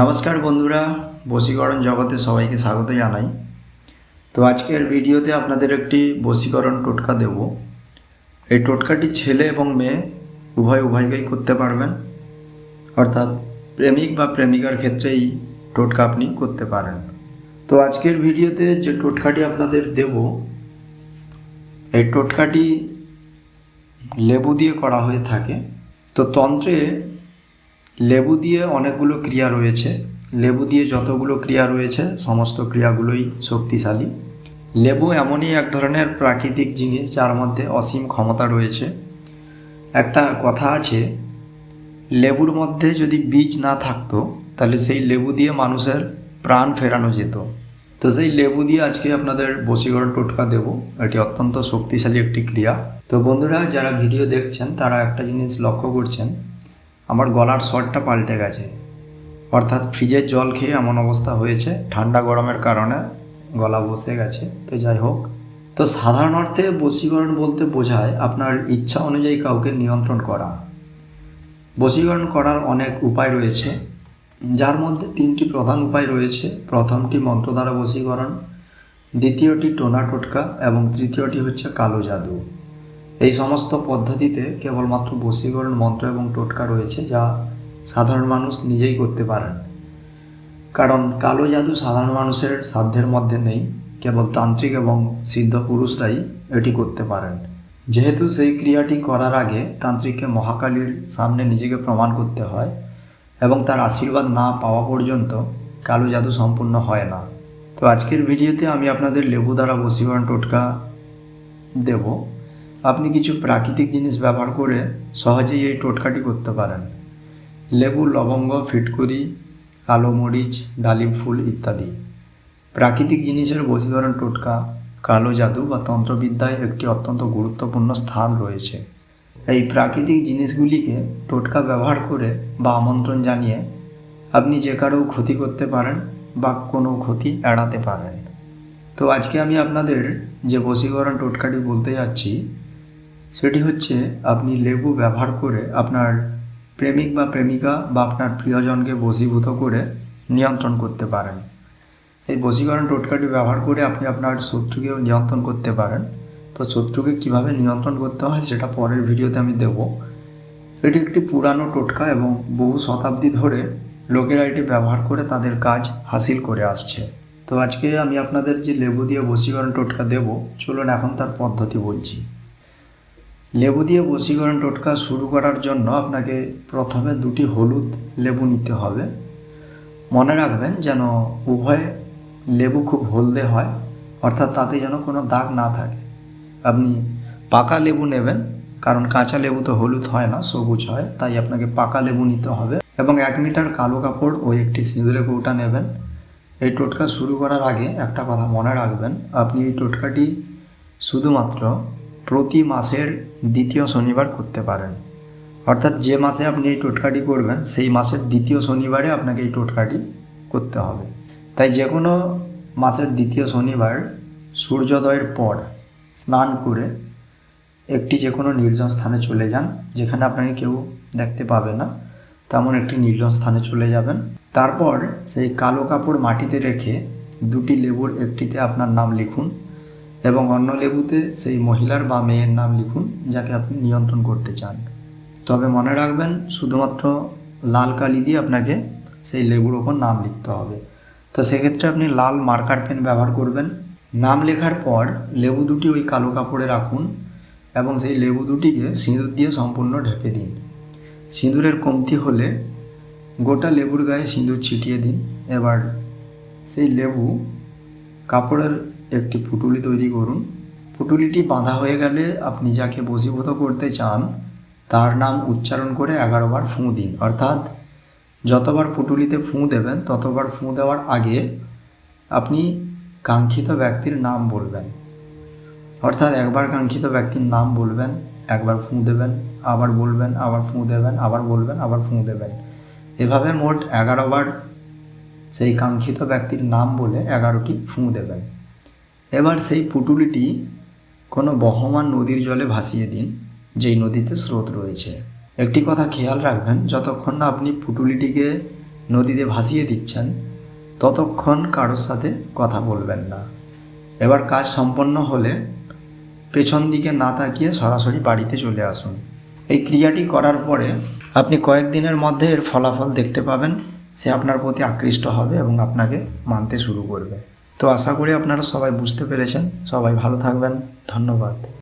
নমস্কার বন্ধুরা, বশীকরণ জগতে সবাইকে স্বাগত জানাই। তো আজকের ভিডিওতে আপনাদের একটি বশীকরণ টোটকা দেব। এই টোটকাটি ছেলে এবং মেয়ে উভয় উভয়কেই করতে পারবেন। অর্থাৎ প্রেমিক বা প্রেমিকার ক্ষেত্রেই টোটকা আপনি করতে পারেন। তো আজকের ভিডিওতে যে টোটকাটি আপনাদের দেব, এই টোটকাটি লেবু দিয়ে করা হয়ে থাকে। তো তন্ত্রে লেবু দিয়ে অনেকগুলো ক্রিয়া রয়েছে। লেবু দিয়ে যতগুলো ক্রিয়া রয়েছে, সমস্ত ক্রিয়াগুলোই শক্তিশালী। লেবু এমনই এক ধরনের প্রাকৃতিক জিনিস যার মধ্যে অসীম ক্ষমতা রয়েছে। একটা কথা আছে, লেবুর মধ্যে যদি বীজ না থাকতো, তাহলে সেই লেবু দিয়ে মানুষের প্রাণ ফেরানো যেত। তো সেই লেবু দিয়ে আজকে আপনাদের বশীকরণ টোটকা দেব। এটি অত্যন্ত শক্তিশালী একটি ক্রিয়া। তো বন্ধুরা, যারা ভিডিও দেখছেন, তারা একটা জিনিস লক্ষ্য করছেন আমার গলার স্বরটা পাল্টে গেছে। অর্থাৎ ফ্রিজের জল খেয়ে এমন অবস্থা হয়েছে, ঠান্ডা গরমের কারণে গলা বসে গেছে। তো যাই হোক, তো সাধারণ অর্থে বশীকরণ বলতে বোঝায় আপনার ইচ্ছা অনুযায়ী কাউকে নিয়ন্ত্রণ করা। বশীকরণ করার অনেক উপায় রয়েছে, যার মধ্যে তিনটি প্রধান উপায় রয়েছে। প্রথমটি মন্ত্র দ্বারা বশীকরণ, দ্বিতীয়টি টোনা টোটকা এবং তৃতীয়টি হচ্ছে কালো জাদু। এই সমস্ত পদ্ধতিতে কেবলমাত্র বশীকরণ মন্ত্র এবং টোটকা রয়েছে যা সাধারণ মানুষ নিজেই করতে পারেন। কারণ কালো জাদু সাধারণ মানুষের সাধ্যের মধ্যে নেই, কেবল তান্ত্রিক এবং সিদ্ধ পুরুষরাই এটি করতে পারেন। যেহেতু সেই ক্রিয়াটি করার আগে তান্ত্রিককে মহাকালীর সামনে নিজেকে প্রমাণ করতে হয় এবং তার আশীর্বাদ না পাওয়া পর্যন্ত কালো জাদু সম্পূর্ণ হয় না। তো আজকের ভিডিওতে আমি আপনাদের লেবু দ্বারা বশীকরণ টোটকা দেব। আপনি কিছু প্রাকৃতিক জিনিস ব্যবহার করে সহজেই এই টোটকাটি করতে পারেন। লেবু, লবঙ্গ, ফিটকুরি, কালো মরিচ, ডালিম ফুল ইত্যাদি। প্রাকৃতিক জিনিসের বশীকরণ টোটকা, কালো জাদু বা তন্ত্রবিদ্যায় একটি অত্যন্ত গুরুত্বপূর্ণ স্থান রয়েছে। এই প্রাকৃতিক জিনিসগুলিকে টোটকা ব্যবহার করে বা আমন্ত্রণ জানিয়ে আপনি যে কারও ক্ষতি করতে পারেন বা কোনো ক্ষতি এড়াতে পারেন। তো আজকে আমি আপনাদের যে বশীকরণ টোটকাটি বলতে যাচ্ছি সেটি হচ্ছে আপনি লেবু ব্যবহার করে আপনার প্রেমিক বা প্রেমিকা বা আপনার প্রিয়জনকে বশীভূত করে নিয়ন্ত্রণ করতে পারেন। এই বশীকরণ টোটকাটি ব্যবহার করে আপনি আপনার শত্রুকেও নিয়ন্ত্রণ করতে পারেন। তো শত্রুকে কীভাবে নিয়ন্ত্রণ করতে হয় সেটা পরের ভিডিওতে আমি দেব। এটি একটি পুরানো টোটকা এবং বহু শতাব্দী ধরে লোকেরা এটি ব্যবহার করে তাদের কাজ হাসিল করে আসছে। তো আজকে আমি আপনাদের যে লেবু দিয়ে বশীকরণ টোটকা দেব, চলুন এখন তার পদ্ধতি বলছি। লেবু দিয়ে বশীকরণ টোটকা শুরু করার জন্য আপনাকে প্রথমে দুটি হলুদ লেবু নিতে হবে। মনে রাখবেন যেন উভয় লেবু খুব হলদে হয়, অর্থাৎ তাতে যেন কোনো দাগ না থাকে। আপনি পাকা লেবু নেবেন, কারণ কাঁচা লেবু তো হলুদ হয় না, সবুজ হয়, তাই আপনাকে পাকা লেবু নিতে হবে এবং এক মিটার কালো কাপড় ও একটি সিঁদুরে কৌটা নেবেন। এই টোটকা শুরু করার আগে একটা কথা মনে রাখবেন, আপনি এই টোটকাটি শুধুমাত্র প্রতি মাসের দ্বিতীয় শনিবার করতে পারেন। অর্থাৎ যে মাসে আপনি এই টোটকাটি করবেন, সেই মাসের দ্বিতীয় শনিবারে আপনাকে এই টোটকাটি করতে হবে। তাই যে কোনো মাসের দ্বিতীয় শনিবার সূর্যোদয়ের পর স্নান করে একটি যে কোনো নির্জন স্থানে চলে যান, যেখানে আপনাকে কেউ দেখতে পাবে না, তেমন একটি নির্জন স্থানে চলে যাবেন। তারপর সেই কালো কাপড় মাটিতে রেখে দুটি লেবুর একটিতে আপনার নাম লিখুন। এবং অন্য লেবুতে সেই মহিলার বা মেয়ের নাম লিখুন, যাকে আপনি নিয়ন্ত্রণ করতে চান। তবে মনে রাখবেন, শুধুমাত্র লাল কালি দিয়ে আপনাকে সেই লেবুর ওপর নাম লিখতে হবে। তো সেক্ষেত্রে আপনি লাল মার্কার পেন ব্যবহার করবেন। নাম লেখার পর লেবু দুটি ওই কালো কাপড়ে রাখুন এবং সেই লেবু দুটিকে সিঁদুর দিয়ে সম্পূর্ণ ঢেকে দিন। সিঁদুরের কমতি হলে গোটা লেবুর গায়ে সিঁদুর ছিটিয়ে দিন। এবার সেই লেবু কাপড়ের একটি পুটুলি তৈরি করুন। পুটুলিটি বাঁধা হয়ে গেলে আপনি যাকে বশীভূত করতে চান, তার নাম উচ্চারণ করে এগারো বার ফুঁ দিন। অর্থাৎ যতবার পুটুলিতে ফুঁ দেবেন, ততবার ফুঁ দেওয়ার আগে আপনি কাঙ্ক্ষিত ব্যক্তির নাম বলবেন। অর্থাৎ একবার কাঙ্ক্ষিত ব্যক্তির নাম বলবেন, একবার ফুঁ দেবেন, আবার বলবেন, আবার ফুঁ দেবেন, আবার বলবেন, আবার ফুঁ দেবেন। এভাবে মোট এগারো বার সেই কাঙ্ক্ষিত ব্যক্তির নাম বলে এগারোটি ফুঁ দেবেন। এবার সেই পুটুলিটি কোনো বহমান নদীর জলে ভাসিয়ে দিন, যেই নদীতে স্রোত রয়েছে। একটি কথা খেয়াল রাখবেন, যতক্ষণ না আপনি পুটুলিটিকে নদীতে ভাসিয়ে দিচ্ছেন, ততক্ষণ কারোর সাথে কথা বলবেন না। এবার কাজ সম্পন্ন হলে পেছন দিকে না তাকিয়ে সরাসরি বাড়িতে চলে আসুন। এই ক্রিয়াটি করার পরে আপনি কয়েকদিনের মধ্যে এর ফলাফল দেখতে পাবেন, সে আপনার প্রতি আকৃষ্ট হবে এবং আপনাকে মানতে শুরু করবে। তো আশা করি আপনারা সবাই বুঝতে পেরেছেন। সবাই ভালো থাকবেন। ধন্যবাদ।